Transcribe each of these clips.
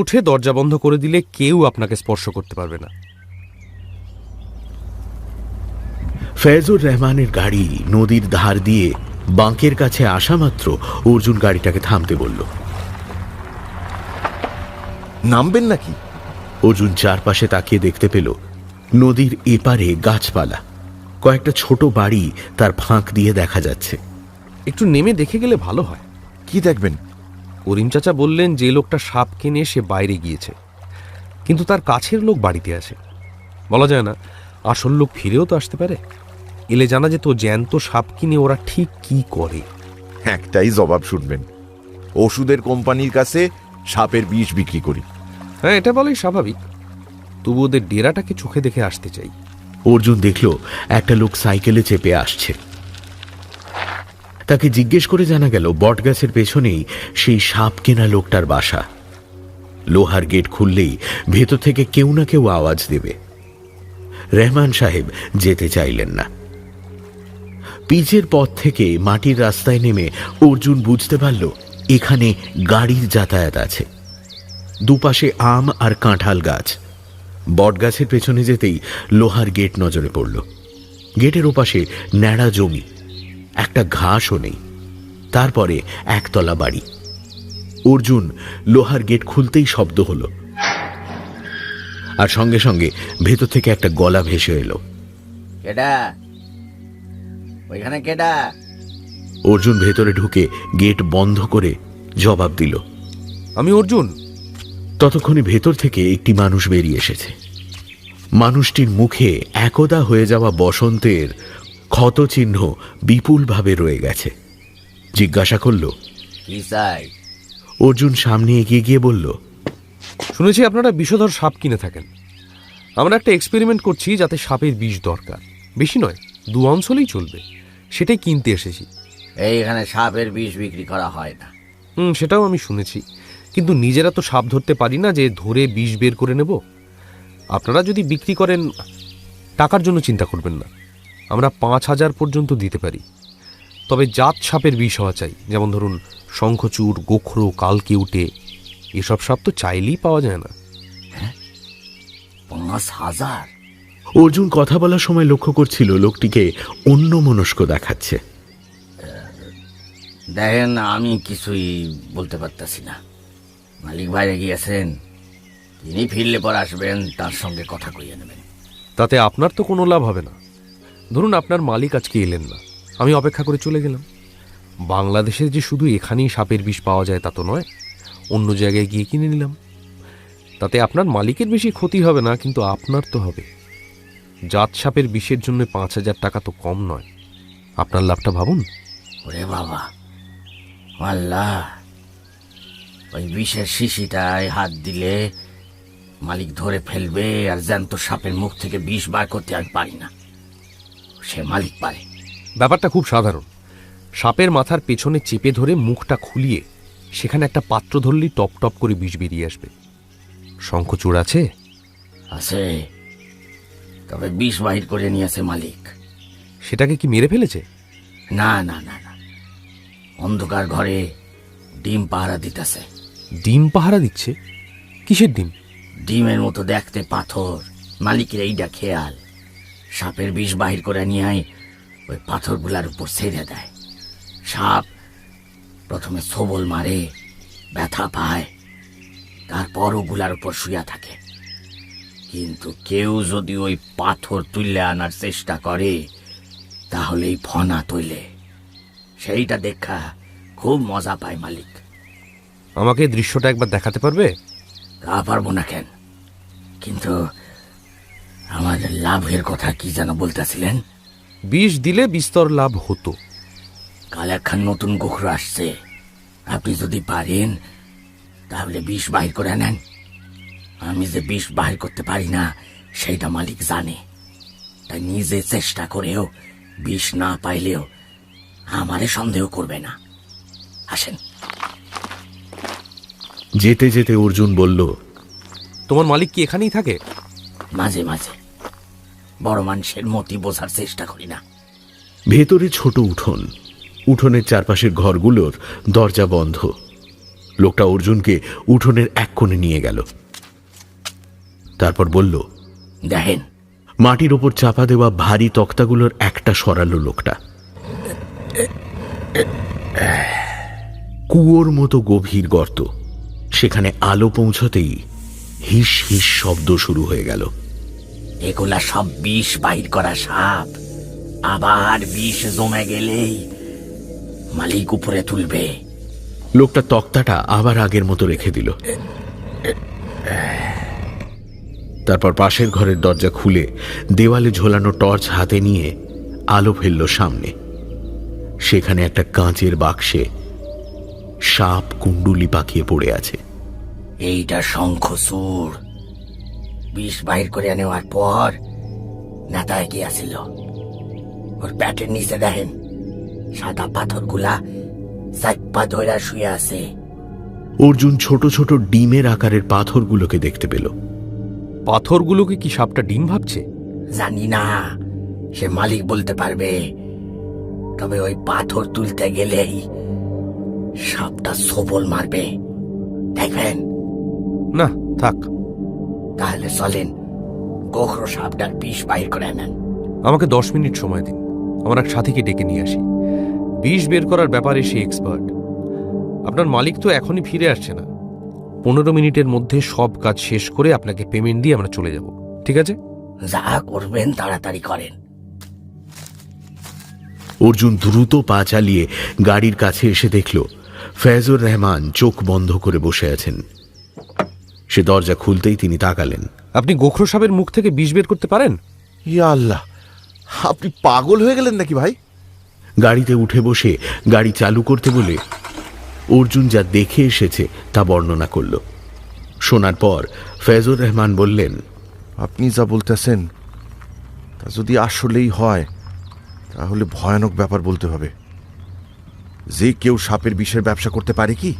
উঠে দরজা বন্ধ করে দিলে কেউ আপনাকে স্পর্শ করতে পারবে না। ফেজুর রহমানের গাড়ি নদীর ধার দিয়ে বাঁকের কাছে আসা মাত্র অর্জুন গাড়িটাকে থামতে বলল। নামবেন নাকি? অর্জুন চারপাশে তাকিয়ে দেখতে পেল নদীর এপারে গাছপালা। কয়েকটা ছোট বাড়ি তার ফাঁক দিয়ে দেখা যাচ্ছে। একটু নেমে দেখে গেলে ভালো হয়। কি দেখবেন? করিম চাচা বললেন যে লোকটা সাপ কিনে সে বাইরে গিয়েছে। কিন্তু তার কাছের লোক বাড়িতে আছে। বলা যায় না আসল লোক ফিরেও তো আসতে পারে। এলে জানা যেত জ্যান্ত সাপ কিনে ওরা ঠিক কি করে। একটাই জবাব শুনবেন ওষুধের কোম্পানির কাছে সাপের বিষ বিক্রি করি। হ্যাঁ এটা বলাই স্বাভাবিক। তবু ওদের ডেরাটাকে চোখে দেখে আসতে চাই। অর্জুন দেখল একটা লোক সাইকেলে চেপে আসছে। তাকে জিজ্ঞেস করে জানা গেল, বটগাছের পেছনেই সেই সাপ কেনা লোকটার বাসা। লোহার গেট খুললেই ভেতর থেকে কেউ না কেউ আওয়াজ দেবে। রহমান সাহেব যেতে চাইলেন না। পিচের পথ থেকে মাটির রাস্তায় নেমে অর্জুন বুঝতে পারল, এখানে গাড়ির যাতায়াত আছে। দুপাশে আম আর কাঁঠাল গাছ। বটগাছের পেছনে যেতেই লোহার গেট নজরে পড়ল। গেটের ওপাশে ন্যাড়া জমি। একটা ঘাসও নেই। তারপরে একতলা বাড়ি। অর্জুন লোহার গেট খুলতেই শব্দ হলো। আর সঙ্গে সঙ্গে ভেতর থেকে একটা গলা ভেসে এলো। কেডা? ওইখানে কেডা? অর্জুন ভেতরে ঢুকে গেট বন্ধ করে জবাব দিল। আমি অর্জুন। ততক্ষণে ভেতর থেকে একটি মানুষ বেরিয়ে এসেছে। মানুষটির মুখে একদা হয়ে যাওয়া বসন্তের ক্ষতচিহ্ন বিপুলভাবে রয়ে গেছে। জিজ্ঞাসা করল কি চাই? অর্জুন সামনে এগিয়ে গিয়ে বলল শুনেছি আপনারা বিষধর সাপ কিনে থাকেন। আমরা একটা এক্সপেরিমেন্ট করছি যাতে সাপের বিষ দরকার। বেশি নয় দু অঞ্চলেই চলবে। সেটাই কিনতে এসেছি। এইখানে সাপের বিষ বিক্রি করা হয় না। হুম সেটাও আমি শুনেছি। কিন্তু নিজেরা তো সাপ ধরতে পারি না যে ধরে বিষ বের করে নেব। আপনারা যদি বিক্রি করেন টাকার জন্য চিন্তা করবেন না। আমরা পাঁচ হাজার পর্যন্ত দিতে পারি। তবে জাত সাপের বিষ হওয়া চাই। যেমন ধরুন শঙ্খচূড় গোখরো কালকেউটে এসব সাপ তো চাইলেই পাওয়া যায় না। পাঁচ হাজার? অর্জুন কথা বলার সময় লক্ষ্য করছিল লোকটিকে অন্য মনস্ক দেখাচ্ছে দেখেন আমি কিছুই বলতে পারতাছি না। মালিক বাইরে গিয়েছেন তিনি ফিরলে পর আসবেন তার সঙ্গে কথা কইয়ে নেবেন। তাতে আপনার তো কোনো লাভ হবে না। ধরুন আপনার মালিক আজকে এলেন না। আমি অপেক্ষা করে চলে গেলাম। বাংলাদেশে যে শুধু এখানেই সাপের বিষ পাওয়া যায় তা তো নয়, অন্য জায়গায় গিয়ে কিনে নিলাম। তাতে আপনার মালিকের বেশি ক্ষতি হবে না, কিন্তু আপনার তো হবে। জাত সাপের বিষের জন্য পাঁচ হাজার টাকা তো কম নয়। আপনার লাভটা ভাবুন। ওরে বাবা, আল্লাহ, ওই বিষের শিশিটায় হাত দিলে মালিক ধরে ফেলবে আর জ্যান্ত সাপের মুখ থেকে বিষ বার করতে আমি পারি না। সে মালিক পারে ব্যাপারটা খুব সাধারণ। সাপের মাথার পেছনে চেপে ধরে মুখটা খুলিয়ে সেখানে একটা পাত্র ধরলেই টপ টপ করে বিষ বেরিয়ে আসবে। শঙ্খচূড় আছে? আছে। তবে বিষ বাহির করে নিয়েছে মালিক। সেটাকে কি মেরে ফেলেছে? না না না না। অন্ধকার ঘরে ডিম পাহারা দিতেছে। ডিম পাহারা দিচ্ছে? কিসের ডিম? ডিমের মতো দেখতে পাথর। মালিকের এইটা খেয়াল। সাপের বিষ বাহির করে নিয়ে আয় ওই পাথরগুলার উপর ছেড়ে দেয়। সাপ প্রথমে সবল মারে ব্যথা পায় তারপর ওগুলার উপর শুয়া থাকে। কিন্তু কেউ যদি ওই পাথর তুলে আনার চেষ্টা করে তাহলেই ফনা তৈলে। সেইটা দেখা খুব মজা পায় মালিক। আমাকে দৃশ্যটা একবার দেখাতে পারবে? তা পারব না কেন? কিন্তু আমাদের লাভের কথা কি যেন বলতেছিলেন? বিষ দিলে বিস্তর লাভ হতো। কাল একখান নতুন গোখরো আসছে। আপনি যদি পারেন তাহলে বিষ বাহির করে নেন। আমি যে বিষ বাহির করতে পারি না সেইটা মালিক জানে। তাই নিজে চেষ্টা করেও বিষ না পাইলেও আমারে সন্দেহ করবে না। আসেন। যেতে যেতে অর্জুন বলল তোমার মালিক কি এখানেই থাকে? মাঝে মাঝে। বড় মানুষের মতি বোঝার চেষ্টা করি না। ভেতরে ছোট উঠোন। উঠোনের চারপাশের ঘরগুলোর দরজা বন্ধ। লোকটা অর্জুনকে উঠোনের এক কোণে নিয়ে গেল। তারপর বলল দেখেন। মাটির ওপর চাপা দেওয়া ভারী তক্তাগুলোর একটা সরালো লোকটা। কুয়োর মতো গভীর গর্ত। সেখানে আলো পৌঁছতেই হিস হিস শব্দ শুরু হয়ে গেল। এগুলা সব বিষ বাহির করা সাপ। আবার বিষ জমে গেলেই মালিক উপরে তুলবে। লোকটা তক্তাটা আবার আগের মতো রেখে দিল। তারপর পাশের ঘরের দরজা খুলে দেওয়ালে ঝোলানো টর্চ হাতে নিয়ে আলো ফেলল সামনে। সেখানে একটা কাঁচের বাক্সে সাপ কুণ্ডুলি পাকিয়ে পড়ে আছে। এইটা শঙ্খচূড় বিষ বাহির করে নেওয়ার পর নেতায় গিয়াছিল ওর প্যাটের নিচে দেখেন সাদা পাথরগুলা চাপ্পা ধইরা শুয়ে আছে। অর্জুন ছোট ছোট ডিমের আকারের পাথরগুলোকে দেখতে পেল। পাথরগুলোকে কি সাপটা ডিম ভাবছে? জানি না সে মালিক বলতে পারবে। তবে ওই পাথর তুলতে গেলেই সাপটা সবল মারবে। দেখবেন না থাক। তাহলে চলেন। গোখরো সাপটার বিষ বাহির করে নেন আমাকে দশ মিনিট সময় দিন। আমার এক সাথীকে ডেকে নিয়ে আসি। বিষ বের করার ব্যাপারে সে এক্সপার্ট আপনার মালিক তো এখনই ফিরে আসছে না। পনেরো মিনিটের মধ্যে সব কাজ শেষ করে আপনাকে পেমেন্ট দিয়ে আমরা চলে যাব। ঠিক আছে? যা করবেন তাড়াতাড়ি করেন। অর্জুন দ্রুত পা চালিয়ে গাড়ির কাছে এসে দেখল ফেজুর রহমান চোখ বন্ধ করে বসে আছেন। সে দরজা খুলতেই তিনি তাকালেন। আপনি গোখরো সাপের মুখ থেকে বিষ বের করতে পারেন? ইয়া আল্লাহ আপনি পাগল হয়ে গেলেন নাকি ভাই? গাড়িতে উঠে বসে গাড়ি চালু করতে বলে অর্জুন যা দেখে এসেছে তা বর্ণনা করল। শোনার পর ফেজুর রহমান বললেন আপনি যা বলতেছেন তা যদি আসলেই হয় তাহলে ভয়ানক ব্যাপার বলতে হবে। যে কেউ সাপের বিষের ব্যবসা করতে পারে কি?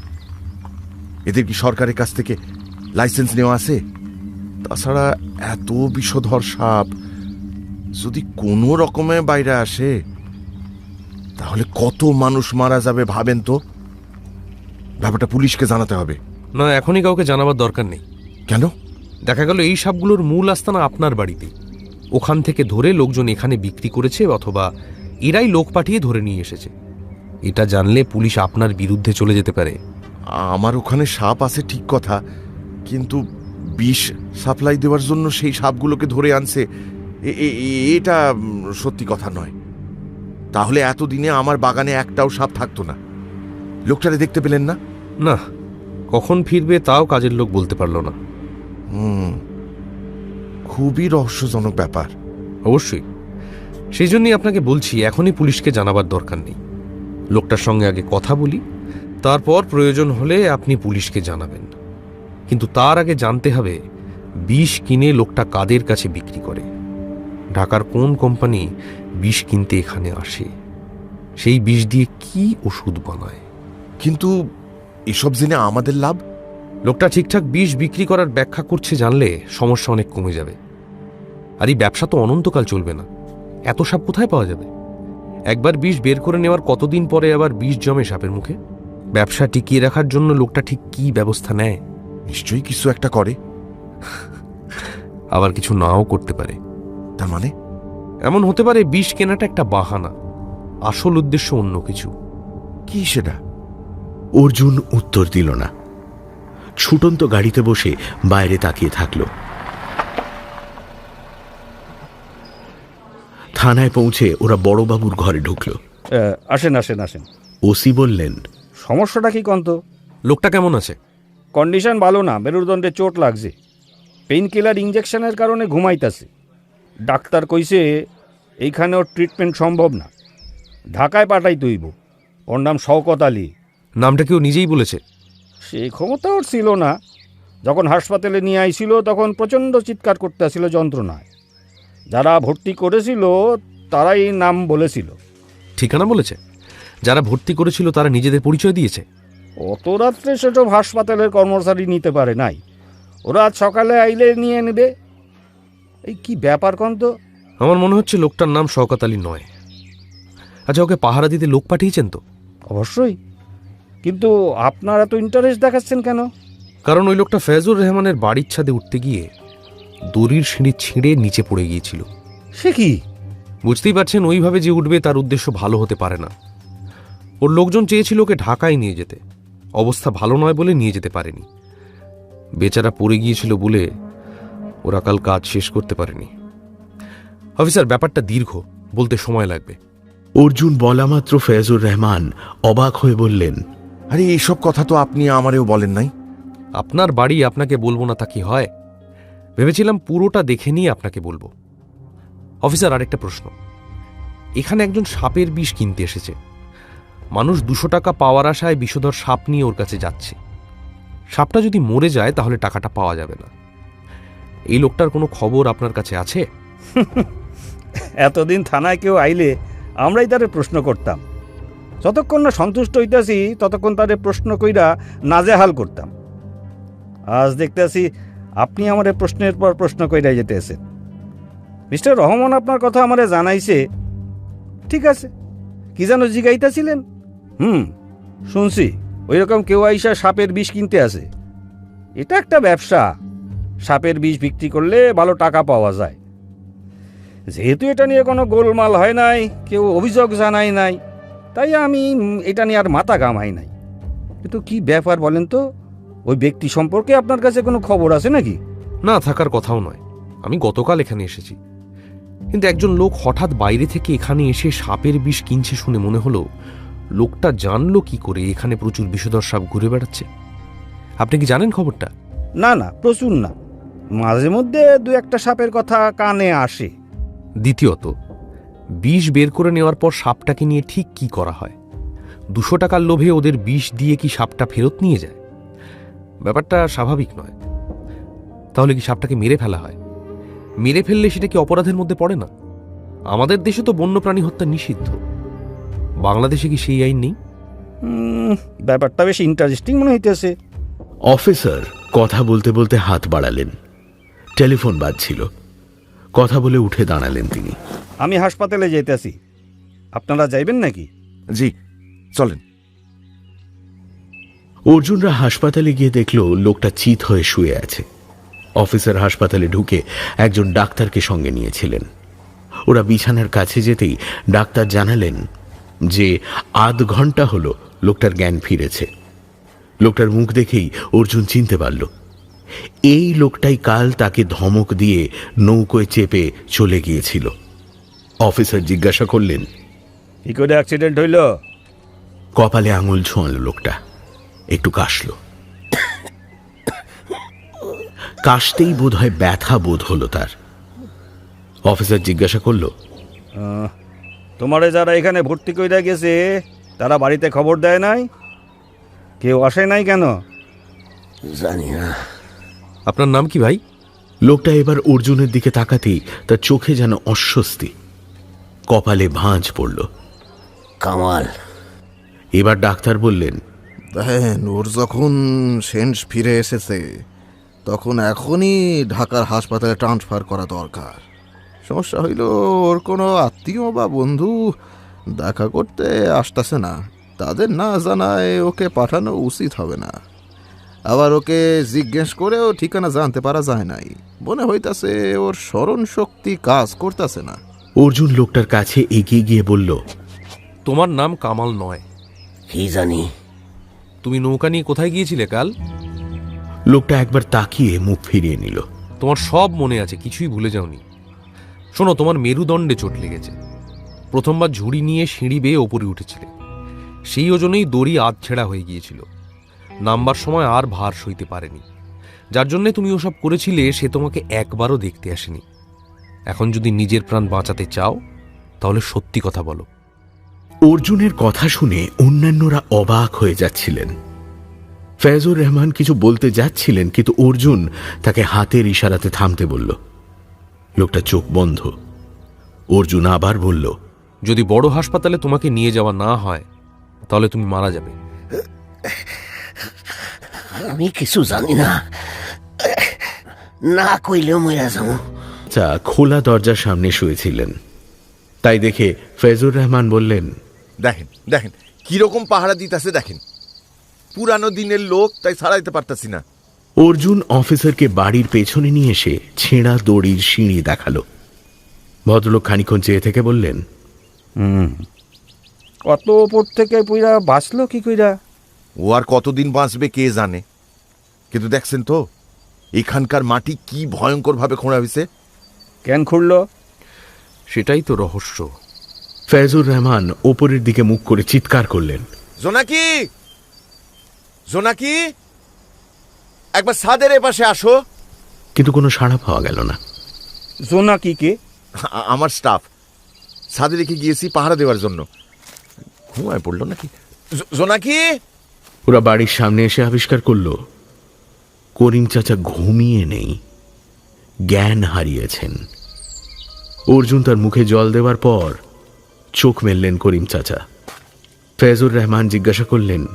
এদের কি সরকারের কাছ থেকে লাইসেন্স নেওয়া আছে? তাছাড়া এত বিষধর সাপ যদি কোনো রকমে বাইরে আসে তাহলে কত মানুষ মারা যাবে ভাবেন তো? ব্যাপারটা পুলিশকে জানাতে হবে। না এখনই কাউকে জানাবার দরকার নেই। কেন? দেখা গেল এই সাপগুলোর মূল আস্তানা আপনার বাড়িতে। ওখান থেকে ধরে লোকজন এখানে বিক্রি করেছে অথবা এরাই লোক পাঠিয়ে ধরে নিয়ে এসেছে। এটা জানলে পুলিশ আপনার বিরুদ্ধে চলে যেতে পারে। আমার ওখানে সাপ আছে ঠিক কথা কিন্তু বিষ সাপ্লাই দেওয়ার জন্য সেই সাপগুলোকে ধরে আনছে। এটা সত্যি কথা নয়। তাহলে এতদিনে আমার বাগানে একটাও সাপ থাকতো না। লোকটারে দেখতে পেলেন না? না কখন ফিরবে তাও কাজের লোক বলতে পারল না। হুম খুবই রহস্যজনক ব্যাপার। অবশ্যই। সেই জন্যই আপনাকে বলছি এখনই পুলিশকে জানাবার দরকার নেই। লোকটার সঙ্গে আগে কথা বলি তারপর প্রয়োজন হলে আপনি পুলিশকে জানাবেন। কিন্তু তার আগে জানতে হবে বিষ কিনে লোকটা কাদের কাছে বিক্রি করে। ঢাকার কোন কোম্পানি বিষ কিনতে এখানে আসে? সেই বিষ দিয়ে কি ওষুধ বানায়? কিন্তু এসব জেনে আমাদের লাভ? লোকটা ঠিকঠাক বিষ বিক্রি করার ব্যাখ্যা করছে জানলে সমস্যা অনেক কমে যাবে। আর এই ব্যবসা তো অনন্তকাল চলবে না। এত সাপ কোথায় পাওয়া যাবে? একবার বিষ বের করে নেওয়ার কতদিন পরে আবার বিষ জমে সাপের মুখে? ব্যবসা টিকিয়ে রাখার জন্য লোকটা ঠিক কি ব্যবস্থা নেয়? নিশ্চয়ই কিছু একটা করে। আবার কিছু নাও করতে পারে। তার মানে? এমন হতে পারে বিষ কেনাটা একটা বাহানা আসল উদ্দেশ্য অন্য কিছু। কি সেটা? অর্জুন উত্তর দিল না। ছুটন্ত গাড়িতে বসে বাইরে তাকিয়ে থাকল। থানায় পৌঁছে ওরা বড়বাবুর ঘরে ঢুকল। আসেন আসেন আসেন। ওসি বললেন সমস্যাটা কি কন্ত? লোকটা কেমন আছে? কন্ডিশন ভালো না মেরুদণ্ডে চোট লাগছে। পেইন কিলার ইঞ্জেকশনের কারণে ঘুমাইতাছে। ডাক্তার কইছে এইখানে ওর ট্রিটমেন্ট সম্ভব না। ঢাকায় পাঠাই তুইব। ওর নাম শওকত আলী। নামটা কেউ নিজেই বলেছে? সেই ক্ষমতা ওর ছিল না। যখন হাসপাতালে নিয়ে আইছিল তখন প্রচণ্ড চিৎকার করতে আসছিল যন্ত্রণায়। যারা ভর্তি করেছিল তারাই নাম বলেছিল। ঠিকানা বলেছে? যারা ভর্তি করেছিল তারা নিজেদের পরিচয় দিয়েছে? অত রাত্রে সেসব হাসপাতালের কর্মচারী নিতে পারে নাই। ওরা আজ সকালে আইলে নিয়ে নেবে। এই কি ব্যাপার কন তো আমার মনে হচ্ছে লোকটার নাম শওকত আলী নয়। আচ্ছা ওকে পাহারা দিতে লোক পাঠিয়েছেন তো? অবশ্যই। কিন্তু আপনারা তো ইন্টারেস্ট দেখাচ্ছেন কেন? কারণ ওই লোকটা ফেজুর রহমানের বাড়ির ছাদে উঠতে গিয়ে দড়ির সিঁড়ি ছিঁড়ে নিচে পড়ে গিয়েছিল। সে কি? বুঝতেই পারছেন ওইভাবে যে উঠবে তার উদ্দেশ্য ভালো হতে পারে না। ওর লোকজন চেয়েছিল ওকে ঢাকায় নিয়ে যেতে। অবস্থা ভালো নয় বলে নিয়ে যেতে পারেনি। বেচারা পড়ে গিয়েছিল বলে ওরা কাল কাজ শেষ করতে পারেনি। অফিসার ব্যাপারটা দীর্ঘ বলতে সময় লাগবে। অর্জুন বলা মাত্র ফেজুর রহমান অবাক হয়ে বললেন আরে এইসব কথা তো আপনি আমারেও বলেন নাই। আপনার বাড়ি আপনাকে বলব না তা কি হয়? ভেবেছিলাম পুরোটা দেখে নিয়ে আপনাকে বলব। অফিসার আরেকটা প্রশ্ন। এখানে একজন সাপের বিষ কিনতে এসেছে। মানুষ দুশো টাকা পাওয়ার আশায় বিষধর সাপ নিয়ে ওর কাছে যাচ্ছে। সাপটা যদি মরে যায়, তাহলে টাকাটা পাওয়া যাবে না। এই লোকটার কোনো খবর আপনার কাছে আছে? এতদিন থানায় কেউ আইলে আমরাই তাদের প্রশ্ন করতাম। যতক্ষণ না সন্তুষ্ট হইতাছি, ততক্ষণ তাদের প্রশ্ন কইরা নাজেহাল করতাম। আজ দেখতেছি আপনি আমারে প্রশ্নের পর প্রশ্ন কইরা যেতেছেন। মিস্টার রহমান আপনার কথা আমারে জানাইছে। ঠিক আছে, কি যেন জিগাইতেছিলেন? হুম, শুনছি। ওই রকম কেউ আইসা সাপের বিষ কিনতে আসে। এটা একটা ব্যবসা। সাপের বিষ বিক্রি করলে ভালো টাকা পাওয়া যায়। যেহেতু এটা নিয়ে কোনো গোলমাল হয় নাই, কেউ অভিযোগ জানাই নাই, তাই আমি এটা নিয়ে আর মাথা ঘামাই নাই। কিন্তু কি ব্যাপার বলেন তো? ওই ব্যক্তি সম্পর্কে আপনার কাছে কোনো খবর আছে নাকি? না, থাকার কথাও নয়। আমি গতকাল এখানে এসেছি। কিন্তু একজন লোক হঠাৎ বাইরে থেকে এখানে এসে সাপের বিষ কিনছে শুনে মনে হলো লোকটা জানলো কি করে? এখানে প্রচুর বিষধর সাপ ঘুরে বেড়াচ্ছে। আপনি কি জানেন খবরটা? না না প্রচুর না। মাঝে মধ্যে দু একটা সাপের কথা কানে আসে। দ্বিতীয়ত বিষ বের করে নেওয়ার পর সাপটাকে নিয়ে ঠিক কি করা হয়? দুশো টাকার লোভে ওদের বিষ দিয়ে কি সাপটা ফেরত নিয়ে যায়? ব্যাপারটা স্বাভাবিক নয়। তাহলে কি সাপটাকে মেরে ফেলা হয়? মেরে ফেললে সেটা কি অপরাধের মধ্যে পড়ে না? আমাদের দেশে তো বন্যপ্রাণী হত্যা নিষিদ্ধ। বাংলাদেশে কি সেই আইন নেই? ব্যাপারটা বেশ ইন্টারেস্টিং মনে হইতেছে। অফিসার কথা বলতে বলতে হাত বাড়ালেন। টেলিফোন বাজছিল। কথা বলে উঠে দাঁড়ালেন তিনি। আমি হাসপাতালে যেতেছি আপনারা যাইবেন নাকি? জি চলেন। অর্জুনরা হাসপাতালে গিয়ে দেখল লোকটা চিত হয়ে শুয়ে আছে। অফিসার হাসপাতালে ঢুকে একজন ডাক্তারকে সঙ্গে নিয়েছিলেন। ওরা বিছানার কাছে যেতেই ডাক্তার জানালেন যে আধ ঘণ্টা হলো লোকটার জ্ঞান ফিরেছে। লোকটার মুখ দেখেই অর্জুন চিনতে পারল। এই লোকটাই কাল তাকে ধমক দিয়ে নৌকোয় চেপে চলে গিয়েছিল। অফিসার জিজ্ঞাসা করলেন কি করে অ্যাক্সিডেন্ট হইল? কপালে আঙুল ছোঁয়াল লোকটা। একটু কাশল। কাশতেই বোধ হয় ব্যথা বোধ হলো তার। অফিসার জিজ্ঞাসা করল তোমারে যারা এখানে ভর্তি কইরা গেছে তারা বাড়িতে খবর দেয় নাই? কেউ আসে নাই কেন? জানি না। আপনার নাম কি ভাই? লোকটা এবার অর্জুনের দিকে তাকাতেই তার চোখে যেন অস্বস্তি। কপালে ভাঁজ পড়ল। কামাল। এবার ডাক্তার বললেন দেখেন ওর যখন সেন্স ফিরে এসেছে তখন এখনই ঢাকার হাসপাতালে ট্রান্সফার করা দরকার। সমস্যা হইল ওর কোনো আত্মীয় বা বন্ধু দেখা করতে আসতেছে না। তাদের না জানায় ওকে পাঠানো উচিত হবে না। আবার ওকে জিজ্ঞেস করেও ঠিকানা জানতে পারা যায় নাই। মনে হইতাছে ওর স্মরণ শক্তি কাজ করতেছে না। অর্জুন লোকটার কাছে এগিয়ে গিয়ে বলল তোমার নাম কামাল নয়। কি জানি? তুমি নৌকা নিয়ে কোথায় গিয়েছিলে কাল? লোকটা একবার তাকিয়ে মুখ ফিরিয়ে নিল। তোমার সব মনে আছে কিছুই ভুলে যাওনি। শোনো, তোমার মেরুদণ্ডে চোট লেগেছে। প্রথমবার ঝুড়ি নিয়ে সিঁড়ি বেয়ে ওপরে উঠেছিলে। সেই ওজনেই দড়ি আধ ছেঁড়া হয়ে গিয়েছিল। নামবার সময় আর ভার সইতে পারেনি। যার জন্যে তুমি ওসব করেছিলে, সে তোমাকে একবারও দেখতে আসেনি। এখন যদি নিজের প্রাণ বাঁচাতে চাও, তাহলে সত্যি কথা বলো। অর্জুনের কথা শুনে অন্যান্যরা অবাক হয়ে যাচ্ছিলেন। ফেজুর রহমান কিছু বলতে যাচ্ছিলেন, কিন্তু অর্জুন তাকে হাতের ইশারাতে থামতে বলল লোকটা চোখ বন্ধ। অর্জুন আবার বলল যদি বড় হাসপাতালে তোমাকে নিয়ে যাওয়া না হয় তাহলে তুমি মারা যাবে। আমি কিছু জানি না। না কইলেও মইরা যাও চা খোলা দরজার সামনে শুয়েছিলেন। তাই দেখে ফেজুর রহমান বললেন দেখেন দেখেন কীরকম পাহারা দিতেছে দেখেন। পুরানো দিনের লোক তাই ছাড়াইতে পারতাছি না। অর্জুন অফিসারকে বাড়ির পেছনে নিয়ে এসে ছেঁড়া দড়ির সিঁড়ি দেখাল। ভদ্রলোক খানিক্ষণ চেয়ে থেকে বললেন হুম। কত ওপর থেকে পুইরা বাঁচলো কি কইরা? ও আর কতদিন বাঁচবে কে জানে? কিন্তু দেখছেন তো এখানকার মাটি কি ভয়ঙ্কর ভাবে খোঁড়া হয়েছে কেন খুঁড়লো? সেটাই তো রহস্য। ফেজুর রহমান ওপরের দিকে মুখ করে চিৎকার করলেন জোনাকি! জোনাকি! একবার সাদের এ পাশে আসো। কিন্তু কোনো সাড়া পাওয়া গেল না। জোনাকি কে আমার স্টাফ। ছাদে রেখে গিয়েছি পাহারা দেওয়ার জন্য। ঘুমায় পড়ল নাকি? জোনাকি ওরা বাড়ির সামনে এসে আবিষ্কার করল। করিম চাচা ঘুমিয়ে নেই। জ্ঞান হারিয়েছেন। অর্জুন তার মুখে জল দেওয়ার পর চোখ মেললেন করিম চাচা। ফেজুর রহমান জিজ্ঞাসা করলেন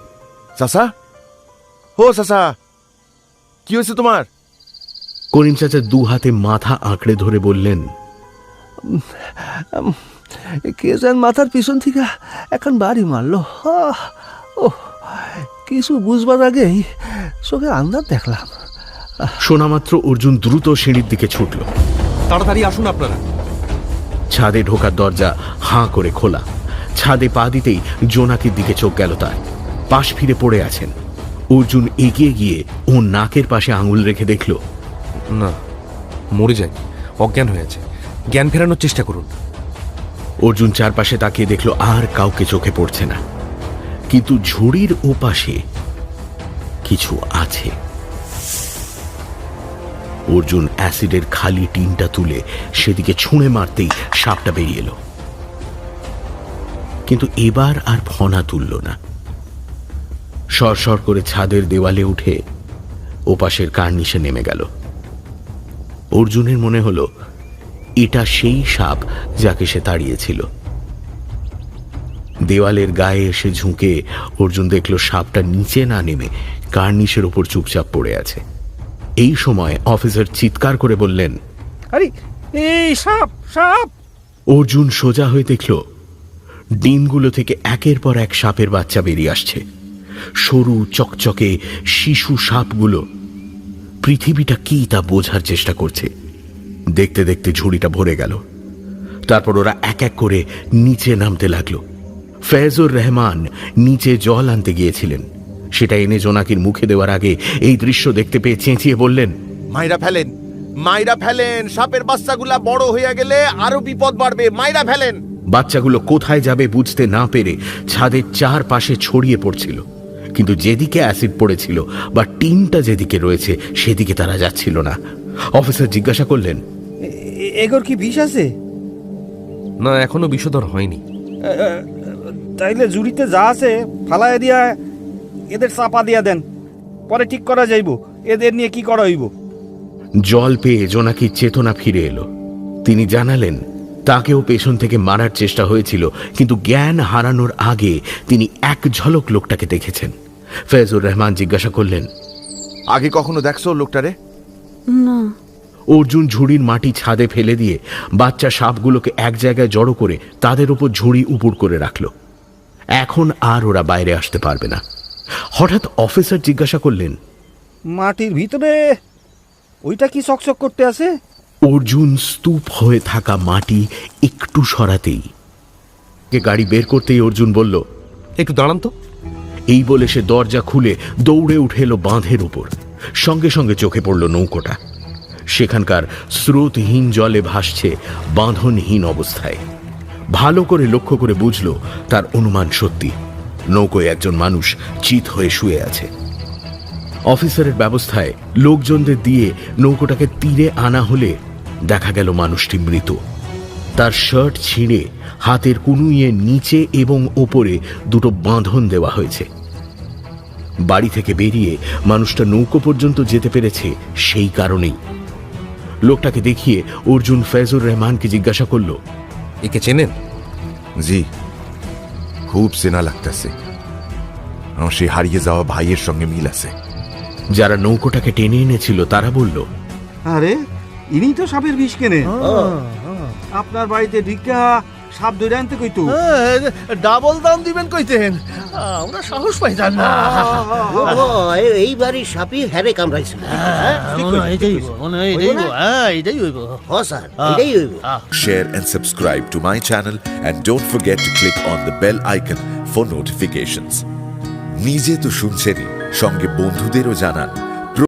চাচা? ও চাচা কি হয়েছে তোমার? করিম চাচা দু হাতে মাথা আঁকড়ে ধরে বললেন কে যেন মাথার পিছন থেকে এখন বাড়ি মারলো। ও কিছু বুঝবার আগেই চোখে আন্দাজ দেখলাম। শোনামাত্র অর্জুন দ্রুত সিঁড়ির দিকে ছুটল। তাড়াতাড়ি আসুন আপনারা। ছাদে ঢোকার দরজা হাঁ করে খোলা। ছাদে পা দিতেই জোনাকির দিকে চোখ গেল তার। পাশ ফিরে পড়ে আছেন। অর্জুন এগিয়ে গিয়ে ও নাকের পাশে আঙুল রেখে দেখল। না মরে যাই অজ্ঞান হয়েছে জ্ঞান ফেরানোর চেষ্টা করুন। অর্জুন চারপাশে তাকিয়ে দেখল আর কাউকে চোখে পড়ছে না। কিন্তু ঝুড়ির ওপাশে কিছু আছে। অর্জুন অ্যাসিডের খালি টিনটা তুলে সেদিকে ছুঁড়ে মারতেই সাপটা বেরিয়ে এলো। কিন্তু এবার আর ফনা তুলল না। সরসর করে ছাদের দেওয়ালে উঠে ওপাশের কার্নিশে নেমে গেল। অর্জুনের মনে হলো এটা সেই সাপ যাকে সে তাড়িয়েছিল। দেওয়ালের গায়ে এসে ঝুঁকে অর্জুন দেখল সাপটা নিচে না নেমে কার্নিশের ওপর চুপচাপ পড়ে আছে। এই সময় অফিসার চিৎকার করে বললেন আরে এই সাপ সাপ! অর্জুন সোজা হয়ে দেখল ডিমগুলো থেকে একের পর এক সাপের বাচ্চা বেরিয়ে আসছে। সরু চকচকে শিশু সাপগুলো। পৃথিবীটা কি তা বোঝার চেষ্টা করছে। দেখতে দেখতে ঝুড়িটা ভরে গেল। তারপর ওরা এক এক করে নিচে নামতে লাগল। ফেজুর রহমান নিচে জল আনতে গিয়েছিলেন। সেটা এনে জোনাকির মুখে দেওয়ার আগে এই দৃশ্য দেখতে পেয়ে চেঁচিয়ে বললেন মাইরা ফেলেন মাইরা ফেলেন সাপের বাচ্চাগুলা বড় হইয়া গেলে আরও বিপদ বাড়বে মাইরা ফেলেন। বাচ্চাগুলো কোথায় যাবে বুঝতে না পেরে ছাদের চারপাশে ছড়িয়ে পড়ছিল। কিন্তু যেদিকে অ্যাসিড পড়েছিল বা টিনটা যেদিকে রয়েছে সেদিকে তারা যাচ্ছিল না। অফিসার জিজ্ঞাসা করলেন এগোর কি বিষ আছে? না এখনও বিষধর হয়নি। তাইলে জুড়িতে যা আছে ফালায় দিয়া এদের চাপা দিয়া দেন। পরে ঠিক করা যাইব এদের নিয়ে কি করা হইব? জল পেয়ে জোনাকির চেতনা ফিরে এলো। তিনি জানালেন তাকেও পেছন থেকে মারার চেষ্টা হয়েছিল কিন্তু জ্ঞান হারানোর আগে তিনি এক ঝলক লোকটাকে দেখেছেন। ফেজুর রহমান জিজ্ঞাসা করলেন আগে কখনো দেখছ লোকটারে? না। অর্জুন ঝুড়ির মাটি ছাদে ফেলে দিয়ে বাচ্চা সাপগুলোকে এক জায়গায় জড়ো করে তাদের উপর ঝুড়ি উপুড় করে রাখল। এখন আর ওরা বাইরে আসতে পারবে না। হঠাৎ অফিসার জিজ্ঞাসা করলেন মাটির ভিতরে? ওইটা কি চকচক করতে আছে? অর্জুন স্তূপ হয়ে থাকা মাটি একটু সরাতেই। কে গাড়ি বের করতেই অর্জুন বলল একটু দাঁড়ান তো। এই বলে সে দরজা খুলে দৌড়ে উঠে এলো বাঁধের উপর। সঙ্গে সঙ্গে চোখে পড়ল নৌকোটা। সেখানকার স্রোতহীন জলে ভাসছে বাঁধনহীন অবস্থায়। ভালো করে লক্ষ্য করে বুঝল তার অনুমান সত্যি। নৌকোয় একজন মানুষ চিত হয়ে শুয়ে আছে। অফিসারের ব্যবস্থায় লোকজনদের দিয়ে নৌকোটাকে তীরে আনা হলে দেখা গেল মানুষটি মৃত। তার শার্ট ছিঁড়ে হাতের কুনুইয়ে নিচে এবং ওপরে দুটো বাঁধন দেওয়া হয়েছে। বাড়ি থেকে বেরিয়ে মানুষটা নৌকো পর্যন্ত যেতে পেরেছে সেই কারণেই। লোকটাকে দেখিয়ে অর্জুন ফেজুর রহমানকে জিজ্ঞাসা করল একে চেনেন? জি। খুব চেনা লাগতেছে। আমার সেই হারিয়ে যাওয়া ভাইয়ের সঙ্গে মিল আছে। যারা নৌকোটাকে টেনে এনেছিল তারা বলল আরে ইনি তো সাপের বিষ কেনে। আপনার বাড়িতে ঢিকা সাপ ধরে আনতে কইতো? ডাবল দাম দিবেন কইতেন আমরা সাহস পাইতাম না। এই বাড়ির সাপি হ্যারে কামড়াইছিল মনে হয় হয় হ্যাঁ share and subscribe to my channel and don't forget to click on the bell icon for notifications. নিজে তো শুনছেনই সঙ্গে বন্ধুদেরও জানান